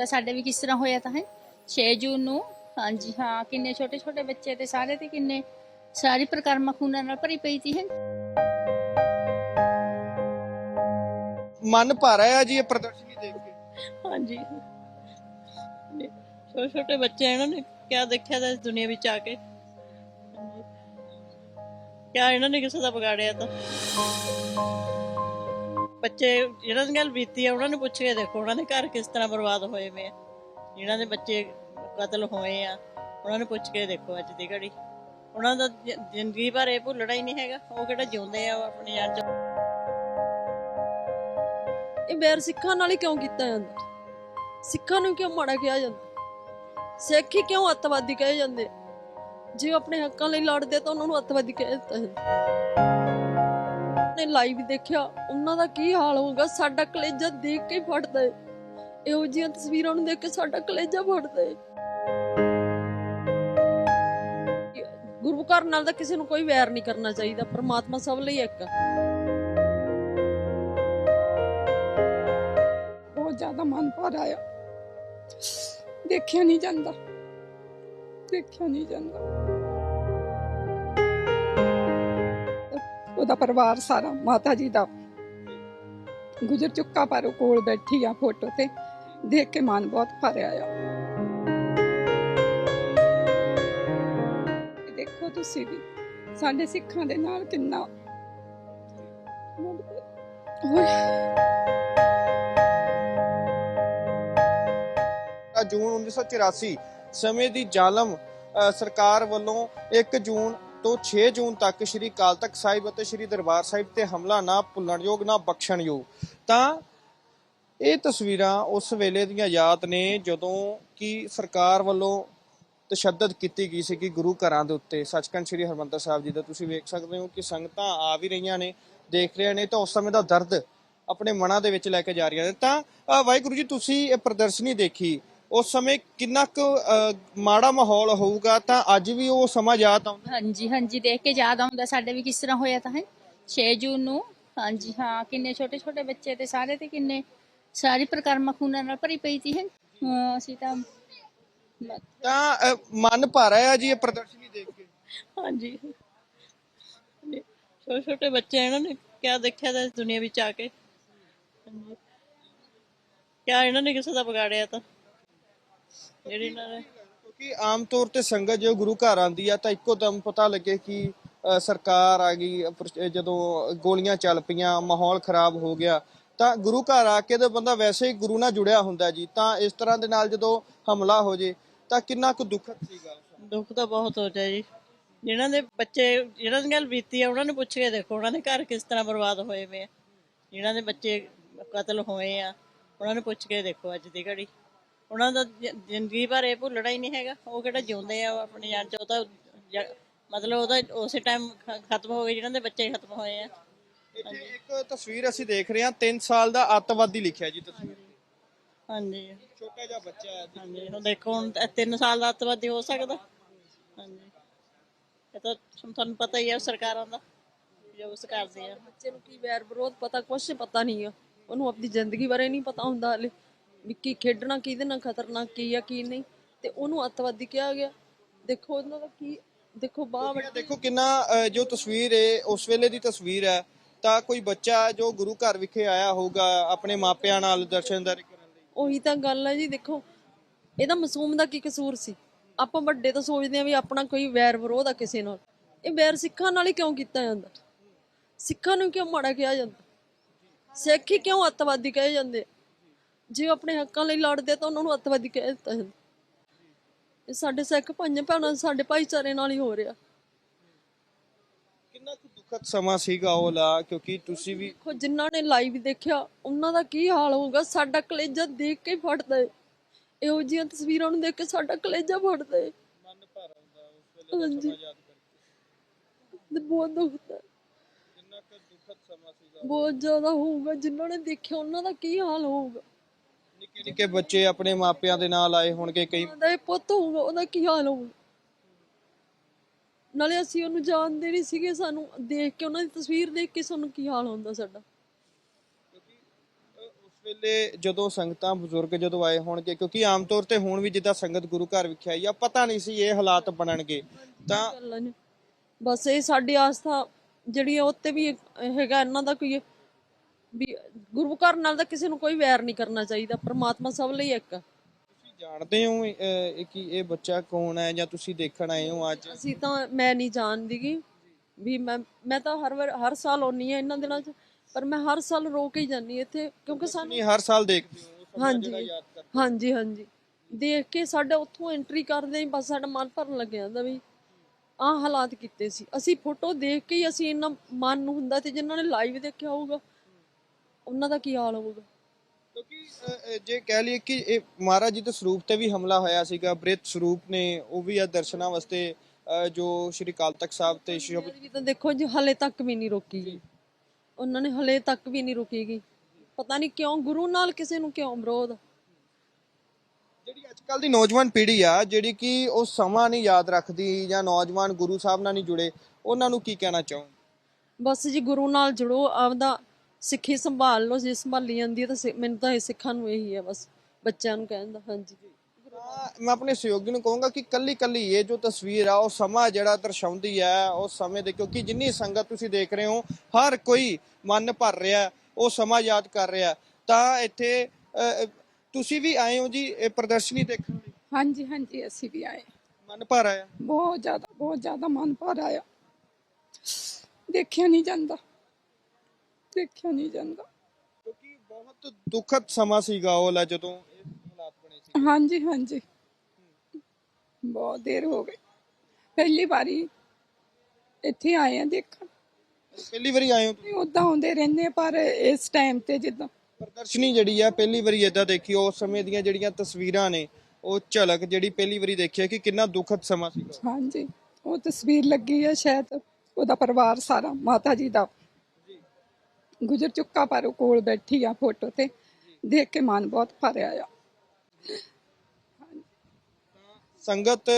ਆਉਂਦਾ ਸਾਡੇ ਵੀ ਕਿਸ ਤਰ੍ਹਾਂ ਹੋਇਆ ਤਾਂ ਹੈ? 6 ਜੂਨ ਨੂੰ ਹਾਂਜੀ ਹਾਂ ਕਿੰਨੇ ਛੋਟੇ ਛੋਟੇ ਬੱਚੇ ਤੇ ਸਾਰੇ ਤੇ ਕਿੰਨੇ ਸਾਰੀ ਪ੍ਰਕਰਮਾ ਖੂਨਾਂ ਨਾਲ ਭਰੀ ਪਈ ਸੀ ਹੈ ਮਨ ਭਰ ਆਇਆ ਜੀ ਇਹ ਪ੍ਰਦਰਸ਼ਨੀ ਦੇਖ ਕੇ। ਹਾਂਜੀ। ਛੋਟੇ ਛੋਟੇ ਬੱਚੇ ਇਹਨਾਂ ਨੇ ਕਿਆ ਦੇਖਿਆ ਤਾਂ ਇਸ ਦੁਨੀਆ ਵਿੱਚ ਆ ਕੇ। ਕਿਆ ਇਹਨਾਂ ਨੇ ਕਿਸੇ ਦਾ ਵਿਗਾੜਿਆ ਤਾਂ। ਬੱਚੇ ਜਿਹਨਾਂ ਦੀ ਗੱਲ ਬੀਤੀ ਆ ਉਹਨਾਂ ਨੂੰ ਪੁੱਛ ਕੇ ਦੇਖੋ, ਉਹਨਾਂ ਦੇ ਘਰ ਕਿਸ ਤਰ੍ਹਾਂ ਬਰਬਾਦ ਹੋਏ ਵੇ ਆ। ਜਿਨ੍ਹਾਂ ਦੇ ਬੱਚੇ ਕਤਲ ਹੋਏ ਆ, ਉਹਨਾਂ ਨੂੰ ਪੁੱਛ ਕੇ ਦੇਖੋ ਅੱਜ ਦੀ ਘੜੀ। ਉਹਨਾਂ ਦਾ ਜ- ਜ਼ਿੰਦਗੀ ਭਰ ਇਹ ਭੁੱਲਣਾ ਹੀ ਨਹੀਂ ਹੈਗਾ। ਉਹ ਕਿਹੜਾ ਜਿਉਂਦੇ ਆ, ਉਹ ਆਪਣੀ ਜਾਨ ਚ। ਇਹ ਵੈਰ ਸਿੱਖਾਂ ਨਾਲ ਹੀ ਕਿਉਂ ਕੀਤਾ ਜਾਂਦਾ? ਸਿੱਖਾਂ ਨੂੰ ਕਿਉਂ ਮਾੜਾ ਕਿਹਾ ਜਾਂਦਾ? ਸਿੱਖ ਹੀ ਕਿਉਂ ਅੱਤਵਾਦੀ ਕਹੇ ਜਾਂਦੇ? ਜੇ ਉਹ ਆਪਣੇ ਹੱਕਾਂ ਲਈ ਲੜਦੇ ਤਾਂ ਉਹਨਾਂ ਨੂੰ ਅੱਤਵਾਦੀ ਕਹਿ ਦਿੱਤਾ ਜਾਂਦਾ। ਨੇ ਲਾਈਵ ਦੇਖਿਆ, ਉਹਨਾਂ ਦਾ ਕੀ ਹਾਲ ਹੋਊਗਾ? ਸਾਡਾ ਕਲੇਜਾ ਦੇਖ ਕੇ ਫਟਦਾ ਏ। ਇਹੋ ਜਿਹੀਆਂ ਤਸਵੀਰਾਂ ਨੂੰ ਦੇਖ ਕੇ ਸਾਡਾ ਕਲੇਜਾ ਫਟਦਾ ਏ। ਗੁਰੂ ਘਰ ਨਾਲ ਤਾਂ ਕਿਸੇ ਨੂੰ ਕੋਈ ਵੈਰ ਨਹੀਂ ਕਰਨਾ ਚਾਹੀਦਾ, ਪਰਮਾਤਮਾ ਸਭ ਲਈ ਇੱਕ। ਬਹੁਤ ਜ਼ਿਆਦਾ ਮਨ ਭਰ ਆਇਆ ਦੇਖਿਆ ਨਹੀਂ ਜਾਂਦਾ। ਦੇਖਿਆ ਨਹੀਂ ਜਾਂਦਾ। ਉਹਦਾ ਪਰਿਵਾਰ ਸਾਰਾ, ਮਾਤਾ ਜੀ ਦਾ। ਗੁਜ਼ਰ ਚੁੱਕਾ ਪਰ ਉਹ ਕੋਲ ਬੈਠੀ ਆ ਫੋਟੋ ਤੇ, ਦੇਖ ਕੇ ਮਨ ਬਹੁਤ ਭਰ ਆਇਆ ਦੇਖੋ ਤੁਸੀਂ ਵੀ, ਸਾਡੇ ਸਿੱਖਾਂ ਦੇ ਨਾਲ ਕਿੰਨਾ ਜੂਨ 1984 ਸਮੇਂ ਦੀ ਜ਼ਾਲਮ ਸਰਕਾਰ ਵੱਲੋਂ 1 ਜੂਨ ਤੋਂ 6 ਜੂਨ ਤੱਕ ਸ੍ਰੀ ਅਕਾਲ ਤਖਤ ਸਾਹਿਬ ਅਤੇ ਸ੍ਰੀ ਦਰਬਾਰ ਸਾਹਿਬ ਤੇ ਹਮਲਾ ਨਾ ਭੁੱਲਣਯੋਗ, ਨਾ ਬਖਸ਼ਣਯੋਗ। ਤਾਂ ਇਹ ਤਸਵੀਰਾਂ ਉਸ ਵੇਲੇ ਦੀਆਂ ਯਾਦ ਨੇ ਜਦੋਂ ਕਿ ਸਰਕਾਰ ਵੱਲੋਂ ਤਸ਼ੱਦਦ ਕੀਤੀ ਗਈ ਸੀ ਕਿ ਗੁਰੂ ਘਰਾਂ ਦੇ ਉੱਤੇ। ਸੱਚਖੰਡ ਸ੍ਰੀ ਹਰਮੰਦਰ ਸਾਹਿਬ ਜੀ ਦਾ ਤੁਸੀਂ ਵੇਖ ਸਕਦੇ ਹੋ ਕਿ ਸੰਗਤਾਂ ਆ ਵੀ ਰਹੀਆਂ ਨੇ, ਦੇਖ ਰਹੀਆਂ ਨੇ ਤਾਂ ਉਸ ਸਮੇਂ ਦਾ ਦਰਦ ਆਪਣੇ ਮਨਾਂ ਦੇ ਵਿੱਚ ਲੈ ਕੇ ਜਾ ਰਹੀਆਂ ਨੇ। ਤਾਂ ਵਾਹਿਗੁਰੂ ਜੀ, ਤੁਸੀਂ ਇਹ ਪ੍ਰਦਰਸ਼ਨੀ ਦੇਖੀ। ਉਸ ਸਮੇਂ ਕਿੰਨਾ ਕੁ ਅ, ਮਾੜਾ ਮਾਹੌਲ ਹੋਊਗਾ ਤਾਂ ਅੱਜ ਵੀ ਉਹ ਸਮਾਂ ਯਾਦ ਆਉਂਦਾ? ਹਾਂਜੀ ਹਾਂਜੀ ਦੇਖ ਕੇ ਯਾਦ ਆਉਂਦਾ ਸਾਡੇ ਵੀ ਕਿਸ ਤਰ੍ਹਾਂ ਹੋਇਆ ਤਾਂ ਹੈ। 6 ਜੂਨ ਨੂੰ ਹਾਂਜੀ ਹਾਂ ਕਿੰਨੇ ਛੋਟੇ ਛੋਟੇ ਬੱਚੇ ਤੇ ਸਾਰੇ ਤੇ ਕਿੰਨੇ ਸਾਰੀ ਪ੍ਰਕਰਮਾ ਖੂਨਾਂ ਨਾਲ ਭਰੀ ਪਈ ਸੀ ਹੈ। ਹਾਂ ਅਸੀਂ ਤਾਂ ਤਾਂ ਅ, ਮਨ ਭਰ ਆਇਆ ਜੀ ਇਹ ਪ੍ਰਦਰਸ਼ਨੀ ਦੇਖ ਕੇ? ਹਾਂਜੀ। ਛੋਟੇ ਛੋਟੇ ਬੱਚੇ ਇਹਨਾਂ ਨੇ ਕਿਆ ਦੇਖਿਆ ਤਾਂ ਇਸ ਦੁਨੀਆ ਵਿੱਚ ਆ ਕੇ? ਹਾਂਜੀ ਕਿਆ ਇਹਨਾਂ ਨੇ ਕਿਸੇ ਦਾ ਵਿਗਾੜਿਆ ਤਾਂ? ਜਿਹੜੀ ਇਹਨਾਂ ਨੇ ਕਿਉਂਕਿ ਆਮ ਤੌਰ ਤੇ ਸੰਗਤ ਜੋ ਗੁਰੂ ਘਰ ਆਂਦੀ ਆ ਤਾਂ ਇੱਕੋ ਦਮ ਪਤਾ ਲੱਗੇ ਕਿ ਅ, ਸਰਕਾਰ ਆ ਗਈ ਅ, ਜਦੋਂ ਗੋਲੀਆਂ ਚੱਲ ਪਈਆਂ ਮਾਹੌਲ ਖਰਾਬ ਹੋ ਗਿਆ ਤਾਂ ਗੁਰੂ ਘਰ ਆ ਕੇ ਤਾਂ ਬੰਦਾ ਵੈਸੇ ਹੀ ਗੁਰੂ ਨਾਲ ਜੁੜਿਆ ਹੁੰਦਾ ਜੀ ਤਾਂ ਇਸ ਤਰ੍ਹਾਂ ਦੇ ਨਾਲ ਜਦੋਂ ਹਮਲਾ ਹੋ ਜੇ ਤਾਂ ਕਿੰਨਾ ਕੁ ਦੁੱਖਦ ਸੀਗਾ ਦੁੱਖ ਤਾਂ ਬਹੁਤ ਹੋ ਜਾਏ ਜੀ। ਜਿਨ੍ਹਾਂ ਦੇ ਬੱਚੇ ਜਿਹਨਾਂ ਦੀ ਗੱਲ ਬੀਤੀ ਆ ਉਹਨਾਂ ਨੂੰ ਪੁੱਛ ਕੇ ਦੇਖੋ ਉਹਨਾਂ ਦੇ ਘਰ ਕਿਸ ਤਰ੍ਹਾਂ ਬਰਬਾਦ ਹੋਏ ਵੇ ਆ। ਜਿਨ੍ਹਾਂ ਦੇ ਬੱਚੇ ਕਤਲ ਹੋਏ ਆ ਉਹਨਾਂ ਨੂੰ ਪੁੱਛ ਕੇ ਦੇਖੋ ਅੱਜ ਦੀ ਘੜੀ। ਉਹਨਾਂ ਦਾ ਜ- ਜ਼ਿੰਦਗੀ ਭਰ ਇਹ ਭੁੱਲਣਾ ਹੀ ਨਹੀਂ ਹੈਗਾ। ਉਹ ਕਿਹੜਾ ਜਿਉਂਦੇ ਆ ਉਹ ਆਪਣੀ ਜਾਨ ਚ ਉਹ ਤਾਂ ਜ- ਮਤਲਬ ਉਹਦਾ ਉਸੇ ਟਾਈਮ ਖਤਮ ਹੋ ਗਏ ਜਿਨ੍ਹਾਂ ਦੇ ਬੱਚੇ ਖਤਮ ਹੋਏ ਆ। ਇੱਥੇ ਇੱਕ ਤਸਵੀਰ ਅਸੀਂ ਦੇਖ ਰਹੇ ਹਾਂ 3 ਸਾਲ ਦਾ ਅੱਤਵਾਦੀ ਲਿਖਿਆ ਜੀ ਤਸਵੀਰ। ਤੇ। ਹਾਂਜੀ। ਛੋਟਾ ਜਿਹਾ ਬੱਚਾ ਹੈ। ਹਾਂਜੀ ਹੁਣ ਦੇਖੋ ਹੁਣ 3 ਸਾਲ ਦਾ ਅੱਤਵਾਦੀ ਹੋ ਸਕਦਾ। ਹਾਂਜੀ। ਇਹ ਤਾਂ ਤੁਹਾਨੂੰ ਪਤਾ ਹੀ ਹੈ ਸਰਕਾਰਾਂ ਦਾ ਜੋ ਕੁਛ ਕਰਦੇ ਆ ਬੱਚੇ ਨੂੰ ਕੀ ਵੈਰ ਵਿਰੋਧ ਪਤਾ ਕੁਛ ਪਤਾ ਨਹੀਂ ਆ। ਉਹਨੂੰ ਆਪਣੀ ਜ਼ਿੰਦਗੀ ਬਾਰੇ ਨਹੀਂ ਪਤਾ ਹੁੰਦਾ ਹਲੇ। ਵੀ ਕੀ ਖੇਡਣਾ ਕਿਹਦੇ ਨਾਲ ਖਤਰਨਾਕ ਕੀ ਆ ਕੀ ਨਹੀਂ। ਤੇ ਉਹਨੂੰ ਅੱਤਵਾਦੀ ਕਿਹਾ ਗਿਆ। ਦੇਖੋ ਉਹਨਾਂ ਦਾ ਕੀ ਦੇਖੋ ਬਾਹ ਇਹ ਦੇਖੋ ਕਿੰਨਾ ਅ, ਜੋ ਤਸਵੀਰ ਹੈ ਉਸ ਵੇਲੇ ਦੀ ਤਸਵੀਰ ਹੈ ਤਾਂ ਕੋਈ ਬੱਚਾ ਜੋ ਗੁਰੂ ਘਰ ਵਿਖੇ ਆਇਆ ਹੋਊਗਾ ਆਪਣੇ ਮਾਪਿਆਂ ਨਾਲ ਦਰਸ਼ਨਦਾਰੀ ਕਰਨ ਲਈ। ਉਹੀ ਤਾਂ ਗੱਲ ਹੈ ਜੀ ਦੇਖੋ ਇਹਦਾ ਮਾਸੂਮ ਦਾ ਕੀ ਕਸੂਰ ਸੀ? ਆਪਾਂ ਵੱਡੇ ਤਾਂ ਸੋਚਦੇ ਆ ਵੀ ਆਪਣਾ ਕੋਈ ਵੈਰ ਵਿਰੋਧ ਆ ਕਿਸੇ ਨਾਲ। ਇਹ ਵੈਰ ਸਿੱਖਾਂ ਨਾਲ ਹੀ ਕਿਉਂ ਕੀਤਾ ਜਾਂਦਾ? ਸਿੱਖਾਂ ਨੂੰ ਕਿਉਂ ਮਾੜਾ ਕਿਹਾ ਜਾਂਦਾ? ਸਿੱਖ ਹੀ ਕਿਉਂ ਅੱਤਵਾਦੀ ਕਹੇ ਜਾਂਦੇ? ਜੇ ਆਪਣੇ ਹੱਕਾਂ ਲਈ ਲੜਦੇ ਤਾਂ ਉਹਨਾਂ ਨੂੰ ਅੱਤਵਾਦੀ ਕਹਿ ਦਿੱਤਾ ਜਾਂਦਾ। ਇਹ ਸਾਡੇ ਸਿੱਖ ਭਾਈਆਂ ਭੈਣਾਂ ਸਾਡੇ ਭਾਈਚਾਰੇ ਨਾਲ ਹੀ ਹੋ ਰਿਹਾ। ਕਿੰਨਾ ਕੁ ਦੁਖਦ ਸਮਾਂ ਸੀਗਾ ਉਹ ਲਾ? ਕਿਉਂਕਿ ਤੁਸੀਂ ਵੀ ਦੇਖੋ ਜਿਨ੍ਹਾਂ ਨੇ ਲਾਈਵ ਦੇਖਿਆ ਉਹਨਾਂ ਦਾ ਕੀ ਹਾਲ ਹੋਊਗਾ? ਸਾਡਾ ਕਲੇਜਾ ਦੇਖ ਕੇ ਫਟਦਾ ਏ। ਇਹੋ ਜਿਹੀਆਂ ਤਸਵੀਰਾਂ ਨੂੰ ਦੇਖ ਕੇ ਸਾਡਾ ਕਲੇਜਾ ਫਟਦਾ ਏ। ਮਨ ਭਰ ਆਉਂਦਾ ਉਸ ਵੇਲੇ ਹਾਂਜੀ। ਯਾਦ ਕਰਕੇ। ਤੇ ਬਹੁਤ। ਕਿੰਨਾ ਕੁ ਦੁਖਦ ਸਮਾਂ ਸੀਗਾ ਬਹੁਤ ਜ਼ਿਆਦਾ ਹੋਊਗਾ। ਜਿਨ੍ਹਾਂ ਨੇ ਦੇਖਿਆ ਉਹਨਾਂ ਦਾ ਕੀ ਹਾਲ ਹੋਊਗਾ? ਨਿੱਕੇ ਨਿੱਕੇ ਬੱਚੇ ਆਪਣੇ ਮਾਪਿਆਂ ਦੇ ਨਾਲ ਆਏ ਹੋਣਗੇ ਕਈ ਉਹਨਾਂ ਦਾ ਇਹ ਪੁੱਤ ਹੋਊਗਾ ਉਹਦਾ ਕੀ ਹਾਲ ਹੋਊਗਾ ਨਾਲੇ ਅਸੀਂ ਉਹਨੂੰ ਜਾਣਦੇ ਨਹੀਂ ਸੀਗੇ ਸਾਨੂੰ ਦੇਖ ਕੇ ਉਹਨਾਂ ਦੀ ਤਸਵੀਰ ਦੇਖ ਕੇ ਸਾਨੂੰ ਕੀ ਹਾਲ ਹੁੰਦਾ ਸਾਡਾ। ਵੇਲੇ ਜਦੋਂ ਸੰਗਤਾਂ ਬਜ਼ੁਰਗ ਜਦੋਂ ਆਏ ਹੋਣਗੇ ਕਿਉਂਕਿ ਆਮ ਤੌਰ ਤੇ ਹੁਣ ਵੀ ਜਿੱਦਾਂ ਸੰਗਤ ਗੁਰੂ ਘਰ ਵਿਖੇ ਆਈ ਆ ਪਤਾ ਨਹੀਂ ਸੀ ਇਹ ਹਾਲਾਤ ਬਣਨਗੇ। ਤਾਂ ਬਸ ਇਹ ਸਾਡੀ ਆਸਥਾ ਜਿਹੜੀ ਆ ਉੱਤੇ ਵੀ ਹੈਗਾ ਇਹਨਾਂ ਦਾ ਕੋਈ ਵੀ ਗੁਰੂ ਘਰ ਨਾਲ ਤਾਂ ਕਿਸੇ ਨੂੰ ਕੋਈ ਵੈਰ ਨਹੀਂ ਕਰਨਾ ਚਾਹੀਦਾ ਪ੍ਰਮਾਤਮਾ ਸਭ ਲਈ ਇੱਕ। ਆ ਤੁਸੀਂ ਜਾਣਦੇ ਹੋ ਕਿ ਇਹ ਬੱਚਾ ਕੌਣ ਹੈ ਜਾਂ ਤੁਸੀਂ ਦੇਖਣ ਆਏ ਹੋ ਅੱਜ? ਅਸੀਂ ਤਾਂ ਮੈਂ ਨਹੀਂ ਜਾਣਦੀ ਗੀ ਵੀ ਮੈਂ ਮੈਂ ਤਾਂ ਹਰ ਵਾਰ ਹਰ ਸਾਲ ਆਉਣੀ ਆ ਇਹਨਾਂ ਦਿਨਾਂ 'ਚ ਪਰ ਮੈਂ ਹਰ ਸਾਲ ਰੋ ਕੇ ਹੀ ਜਾਂਦੀ ਇੱਥੇ ਕਿਉਂਕਿ ਸਾਨੂੰ ਨਹੀਂ ਹਰ ਸਾਲ ਦੇਖਦੇ ਹੋ ਉਹ ਸਮਾਂ ਜਿਹੜਾ ਹਾਂਜੀ ਯਾਦ ਹਾਂਜੀ ਹਾਂਜੀ। ਦੇਖ ਕੇ ਸਾਡਾ ਉੱਥੋਂ ਐਂਟਰੀ ਕਰਦੇ ਹੀ ਬਸ ਸਾਡਾ ਮਨ ਭਰਨ ਲੱਗ ਜਾਂਦਾ ਵੀ ਆਹ ਹਾਲਾਤ ਕੀਤੇ ਸੀ। ਅਸੀਂ ਫੋਟੋ ਦੇਖ ਕੇ ਹੀ ਅਸੀਂ ਇੰਨਾ ਮਨ ਨੂੰ ਹੁੰਦਾ ਤੇ ਜਿਨ੍ਹਾਂ ਨੇ ਲਾਈਵ ਦੇਖਿਆ ਹੋਊਗਾ। ਉਹਨਾਂ ਦਾ ਕੀ ਹਾਲ ਹੋਊਗਾ? ਕਿਉਂਕਿ ਅ, ਅ, ਜੇ ਕਹਿ ਲਈਏ ਕਿ ਇਹ ਮਹਾਰਾਜ ਜੀ ਦੇ ਸਰੂਪ ਤੇ ਵੀ ਹਮਲਾ ਹੋਇਆ ਸੀਗਾ ਬ੍ਰਿਤ ਸਰੂਪ ਨੇ ਉਹ ਵੀ ਆ ਦਰਸ਼ਨਾਂ ਵਾਸਤੇ ਅ, ਜੋ ਸ਼੍ਰੀ ਕਾਲ ਤਖਤ ਸਾਹਿਬ ਤੇ ਸ਼ਬਦ ਮੇਰੀ ਵੀ ਤਾਂ ਦੇਖੋ ਜੀ ਹਲੇ ਤੱਕ ਵੀ ਨਹੀਂ ਰੋਕੀ ਗਈ। ਉਹਨਾਂ ਨੇ ਹਲੇ ਤੱਕ ਵੀ ਨਹੀਂ ਰੋਕੀ ਗਈ। ਪਤਾ ਨਹੀਂ ਕਿਉਂ ਗੁਰੂ ਨਾਲ ਕਿਸੇ ਨੂੰ ਕਿਉਂ ਵਿਰੋਧ? ਜਿਹੜੀ ਅੱਜ ਕੱਲ ਦੀ ਨੌਜਵਾਨ ਪੀੜ੍ਹੀ ਆ ਜਿਹੜੀ ਕਿ ਉਹ ਸਮਾਂ ਨਹੀਂ ਯਾਦ ਰੱਖਦੀ ਜਾਂ ਨੌਜਵਾਨ ਗੁਰੂ ਸਾਹਿਬ ਨਾਲ ਨਹੀਂ ਜੁੜੇ ਉਹਨਾਂ ਨੂੰ ਕੀ ਕਹਿਣਾ ਚਾਹੋ ਬਸ ਜੀ ਗੁਰੂ ਨਾਲ ਜੁੜੋ ਆਪਦਾ ਸਿੱਖੀ ਸੰਭਾਲ ਲਓ ਜੇ ਸੰਭਾਲੀ ਜਾਂਦੀ ਹੈ ਤਾਂ ਸਿ- ਮੈਨੂੰ ਤਾਂ ਇਹ ਸਿੱਖਾਂ ਨੂੰ ਇਹੀ ਹੈ ਬਸ ਬੱਚਿਆਂ ਨੂੰ ਕਹਿਣ ਦਾ ਹਾਂਜੀ। ਤਾਂ ਮੈਂ ਆਪਣੇ ਸਹਿਯੋਗੀ ਨੂੰ ਕਹੂੰਗਾ ਕਿ ਕੱਲੀ ਕੱਲੀ ਇਹ ਜੋ ਤਸਵੀਰ ਆ ਉਹ ਸਮਾਂ ਜਿਹੜਾ ਦਰਸਾਉਂਦੀ ਹੈ ਉਸ ਸਮੇਂ ਦੇ ਕਿਉਂਕਿ ਜਿੰਨੀ ਸੰਗਤ ਤੁਸੀਂ ਦੇਖ ਰਹੇ ਹੋ ਹਰ ਕੋਈ ਮਨ ਭਰ ਰਿਹਾ ਉਹ ਸਮਾਂ ਯਾਦ ਕਰ ਰਿਹਾ। ਤਾਂ ਇੱਥੇ ਅ, ਤੁਸੀਂ ਵੀ ਆਏ ਹੋ ਜੀ ਇਹ ਪ੍ਰਦਰਸ਼ਨੀ ਦੇਖਣ ਲਈ? ਹਾਂਜੀ ਹਾਂਜੀ ਅਸੀਂ ਵੀ ਆਏ। ਮਨ ਭਰ ਆਇਆ? ਬਹੁਤ ਜ਼ਿਆਦਾ ਬਹੁਤ ਜ਼ਿਆਦਾ ਮਨ ਭਰ ਆਇਆ। ਦੇਖਿਆ ਨਹੀਂ ਜਾਂਦਾ। ਦੇਖਿਆ ਨਹੀਂ ਜਾਂਦਾ। ਕਿਉਂਕਿ ਬਹੁਤ ਦੁਖਦ ਸਮਾਂ ਸੀਗਾ ਉਹ ਲਾ ਜਦੋਂ ਇਹ ਹਾਲਾਤ ਬਣੇ ਸੀ। ਹਾਂਜੀ ਹਾਂਜੀ। ਬਹੁਤ ਦੇਰ ਹੋ ਗਈ। ਪਹਿਲੀ ਵਾਰੀ ਇੱਥੇ ਆਏ ਆ ਦੇਖਣ। ਪਹਿਲੀ ਵਾਰੀ ਆਏ ਹੋ ਤੁਸੀਂ? ਉਦਾਂ ਆਉਂਦੇ ਰਹਿੰਦੇ ਆ, ਪਰ ਇਸ ਟਾਈਮ ਤੇ ਜਿੱਦਾਂ ਪ੍ਰਦਰਸ਼ਨੀ ਜਿਹੜੀ ਆ ਪਹਿਲੀ ਵਾਰੀ ਏਦਾਂ ਦੇਖੀ ਉਸ ਸਮੇਂ ਦੀਆਂ ਜਿਹੜੀਆਂ ਤਸਵੀਰਾਂ ਨੇ ਉਹ ਝਲਕ ਜਿਹੜੀ ਪਹਿਲੀ ਵਾਰੀ ਦੇਖੀ ਹੈ ਕਿ ਕਿੰਨਾ ਦੁਖਦ ਸਮਾਂ ਸੀਗਾ। ਹਾਂਜੀ ਉਹ ਤਸਵੀਰ ਲੱਗੀ ਹੈ ਸ਼ਾਇਦ ਉਹਦਾ ਪਰਿਵਾਰ ਸਾਰਾ ਮਾਤਾ ਜੀ ਦਾ। ਗੁਜ਼ਰ ਚੁੱਕਾ, ਪਰ ਉਹ ਕੋਲ ਬੈਠੀ ਆ ਫੋਟੋ ਤੇ। ਦੇਖ ਕੇ ਮਨ ਬਹੁਤ ਭਰਿਆ ਆ। ਸੰਗਤ